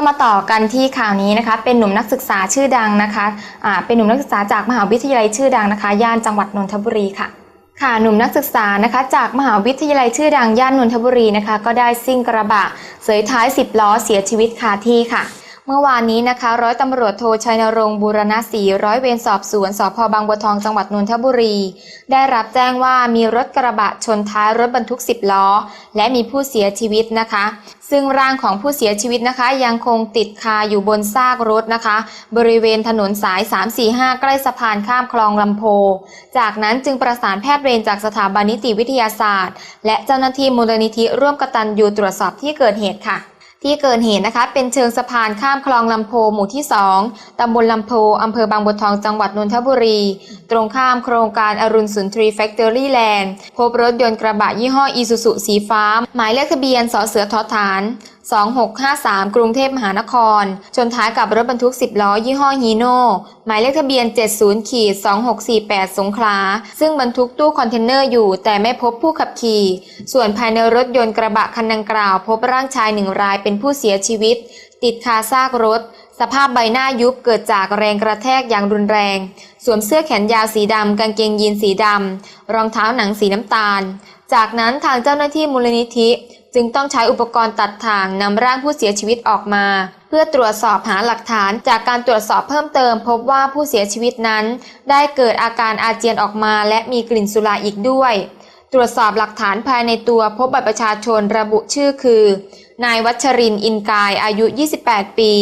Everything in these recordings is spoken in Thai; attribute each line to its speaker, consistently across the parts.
Speaker 1: ก็มาต่อกันที่ข่าวนี้นะคะ เป็นหนุ่มนักศึกษาชื่อดังนะคะอ่าเป็นหนุ่มนักศึกษาจากมหาวิทยาลัยชื่อดังนะคะ ย่านจังหวัดนนทบุรีค่ะ ค่ะหนุ่มนักศึกษานะคะจากมหาวิทยาลัยชื่อดังย่านนนทบุรีนะคะ ก็ได้ซิ่งกระบะเสยท้าย 10 ล้อเสียชีวิตคาที่ค่ะ เมื่อวานนี้นะคะ ร้อยตำรวจโทชัยนรงค์บูรณศรีร้อยเวรสอบสวนสพบางบัวทองจังหวัดนนทบุรี ได้รับแจ้งว่ามีรถกระบะชนท้ายรถบรรทุก 10 ล้อ และมีผู้เสียชีวิตนะคะ ซึ่งร่างของผู้เสียชีวิตนะคะ ยังคงติดคาอยู่บนซากรถนะคะ บริเวณถนนสาย 345 ใกล้สะพานข้ามคลองลำโพ จากนั้นจึงประสานแพทย์เวรจากสถาบันนิติวิทยาศาสตร์ และเจ้าหน้าที่มูลนิธิร่วมกตัญญูตรวจสอบที่เกิดเหตุค่ะ ที่เกิดเหตุนะคะ เป็นเชิงสะพานข้ามคลองลำโพหมู่ที่ 2 ตำบลลำโพอำเภอบางบัวทอง จังหวัดนนทบุรี ตรงข้ามโครงการอรุณสุนทรีแฟคเตอรี่แลนด์ พบรถยนต์กระบะยี่ห้ออีซูซุสีฟ้า หมายเลขทะเบียนสเสือทอฐาน 2653 กรุงเทพมหานคร ชนท้ายกับรถบรรทุก 10 ล้อ ยี่ห้อฮีโน่หมายเลขทะเบียน 70ขีด2648 สงขลา ซึ่งบรรทุกตู้คอนเทนเนอร์อยู่ แต่ไม่พบผู้ขับขี่ ส่วนภายในรถยนต์กระบะคันดังกล่าว พบร่างชายหนึ่งรายเป็นผู้เสียชีวิต ติดคาซากรถ สภาพใบหน้ายุบเกิดจากแรงกระแทกอย่างรุนแรง สวมเสื้อแขนยาวสีดำกางเกงยีนสีดำรองเท้าหนังสีน้ำตาล จากนั้นทางเจ้าหน้าที่มูลนิธิ จึงต้องใช้อุปกรณ์ตัดทางนำร่างผู้เสียชีวิตออกมา เพื่อตรวจสอบหาหลักฐาน จากการตรวจสอบเพิ่มเติม พบว่าผู้เสียชีวิตนั้น ได้เกิดอาการอาเจียนออกมา และมีกลิ่นสุราอีกด้วย ตรวจสอบหลักฐานภายในตัวพบบัตรประชาชนระบุชื่อคือ นายวัชรินอินกายอายุ 28 ปี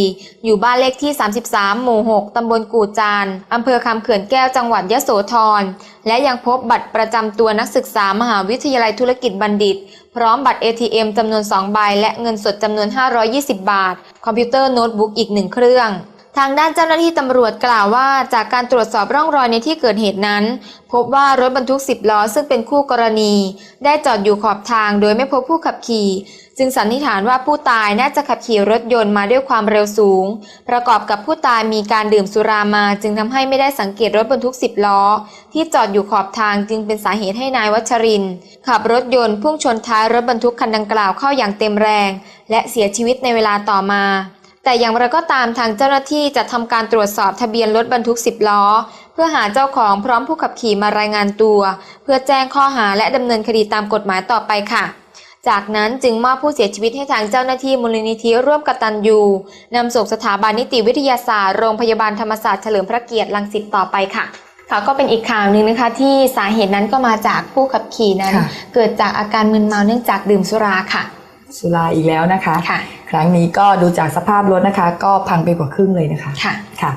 Speaker 1: อยู่บ้านเลขที่ 33 หมู่ 6 ตำบลกู่จานอำเภอคำเขื่อนแก้วจังหวัดยะโสธร และยังพบบัตรประจำตัวนักศึกษามหาวิทยาลัยธุรกิจบัณฑิต พร้อมบัตร ATM จำนวน 2 ใบ และเงินสดจำนวน 520 บาท คอมพิวเตอร์โน้ตบุ๊กอีกหนึ่งเครื่อง ทางด้านเจ้าหน้าที่ตำรวจกล่าวว่าจากการตรวจสอบร่องรอยในที่เกิดเหตุนั้น พบว่ารถบรรทุก 10 ล้อซึ่งเป็นคู่กรณี ได้จอดอยู่ขอบทางโดยไม่พบผู้ขับขี่ จึงสันนิษฐานว่าผู้ตายน่าจะขับขี่รถยนต์มาด้วยความเร็วสูง ประกอบกับผู้ตายมีการดื่มสุรามา จึงทำให้ไม่ได้สังเกตรถบรรทุก 10 ล้อ ที่จอดอยู่ขอบทางจึงเป็นสาเหตุให้นายวัชริน ขับรถยนต์พุ่งชนท้ายรถบรรทุกคันดังกล่าวเข้าอย่างเต็มแรง และเสียชีวิตในเวลาต่อมา แต่อย่างไรก็ตามทางเจ้าหน้าที่จะทำการตรวจสอบทะเบียนรถบรรทุก 10 ล้อ เพื่อหาเจ้าของพร้อมผู้ขับขี่มารายงานตัว เพื่อแจ้งข้อหาและดำเนินคดีตามกฎหมายต่อไปค่ะจากนั้นจึงมอบผู้เสียชีวิตให้ทางเจ้าหน้าที่มูลนิธิร่วมกตัญญูนำส่งสถาบันนิติวิทยาศาสตร์โรงพยาบาลธรรมศาสตร์เฉลิมพระเกียรติรังสิตต่อไปค่ะค่ะก็เป็นอีกข่าวหนึ่งนะคะที่สาเหตุนั้นก็มาจากผู้ขับขี่นั้น
Speaker 2: ค่ะ
Speaker 1: เกิดจากอาการมึนเมาเนื่องจากดื่มสุราค่ะ
Speaker 2: สุราอีกแล้วนะคะ
Speaker 1: ค่ะ
Speaker 2: ครั้งนี้ก็ดูจากสภาพรถนะคะ ก็พังไปกว่าครึ่งเลยนะคะ
Speaker 1: ค่ะ
Speaker 2: ค่ะ